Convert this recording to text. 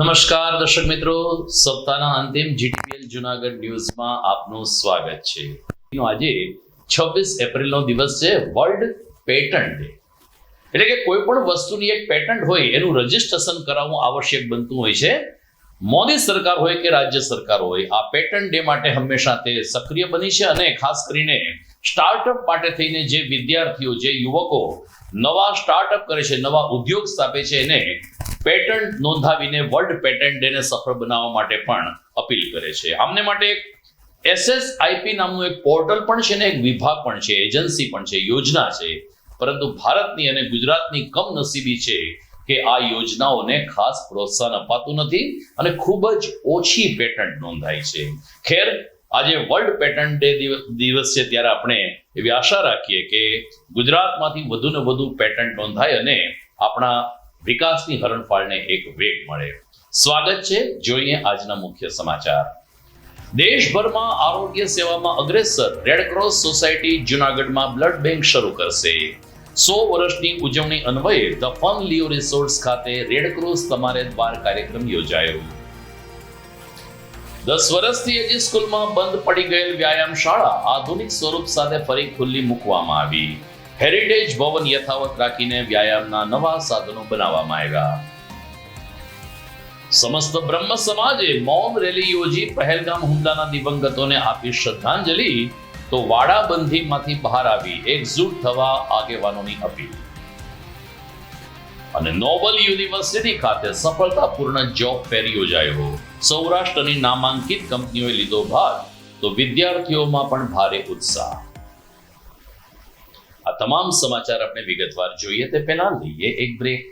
નમસ્કાર દર્શક મિત્રો, સપ્તાહના અંતિમ જીટીપીએલ જુનાગઢ ન્યૂઝમાં આપનું સ્વાગત છે. આજે છવ્વીસ એપ્રિલનો દિવસ છે વર્લ્ડ પેટન્ટ ડે એટલે કે કોઈ પણ વસ્તુની એક પેટન્ટ હોય, એનું રજીસ્ટ્રેશન કરાવવું આવશ્યક બનતું હોય છે. મોદી સરકાર હોય કે રાજ્ય સરકાર હોય, આ પેટન્ટ ડે માટે હંમેશા તે સક્રિય બની છે અને ખાસ કરીને સ્ટાર્ટઅપ માટે થઈને જે વિદ્યાર્થીઓ, જે યુવકો નવા સ્ટાર્ટઅપ કરે છે, નવા ઉદ્યોગ સ્થાપે છે, એને પેટન્ટ નોંધાવીને વર્લ્ડ પેટન્ટ ડેને સફળ બનાવવા માટે પણ અપીલ કરે છે. આમને માટે એક એસએસઆઈપી નામનું એક પોર્ટલ પણ છે ને, એક વિભાગ પણ છે, એજન્સી પણ છે, યોજના છે. પરંતુ ભારતની અને ગુજરાતની કમનસીબી છે કે આ યોજનાઓને ખાસ પ્રોત્સાહન અપાતું નથી અને ખૂબ જ ઓછી પેટન્ટ નોંધાય છે. ખેર આજે વર્લ્ડ પેટન્ટ ડે દિવસ છે ત્યારે આપણે એવી આશા રાખીએ કે ગુજરાતમાંથી વધુ ને વધુ પેટન્ટ નોંધાય અને આપણા વિકાસની હરણફાળને એક વેગ મળે. સ્વાગત છે, જોઈએ આજના મુખ્ય સમાચાર. દેશભરમાં આરોગ્ય સેવામાં અગ્રેસર. રેડક્રોસ સોસાયટી જુનાગઢમાં બ્લડ બેંક શરૂ કરશે. સો વર્ષની ઉજવણી અન્વયે ધ ફન લિયો રિસોર્ટ્સ ખાતે રેડક્રોસ તમારે દ્વાર કાર્યક્રમ યોજાયો. દસ વર્ષથી હજી સ્કૂલમાં બંધ પડી ગયેલ વ્યાયામ શાળા આધુનિક સ્વરૂપ સાથે ફરી ખુલ્લી મૂકવામાં આવી. હેરિટેજ ભવન યથાવત રાખીને વ્યાયામના નવા સાધનો બનાવવામાં આવ્યા. સમસ્ત બ્રહ્મ સમાજે મૌન રેલી યોજી પહેલગામ હુમલાના દિવંગતોને આપી શ્રદ્ધાંજલિ, તો વાડાબંધીમાંથી બહાર આવી એકજૂટ થવા આગેવાનોની અપીલ. અને નોબલ યુનિવર્સિટી ખાતે સફળતાપૂર્ણ જોબ ફેર યોજાયો. સૌરાષ્ટ્રની નામાંકિત કંપનીઓએ લીધો ભાગ તો વિદ્યાર્થીઓમાં પણ ભારે ઉત્સાહ. આ તમામ સમાચાર આપણે વિગતવાર જોઈએ તે પહેલા લઈએ એક બ્રેક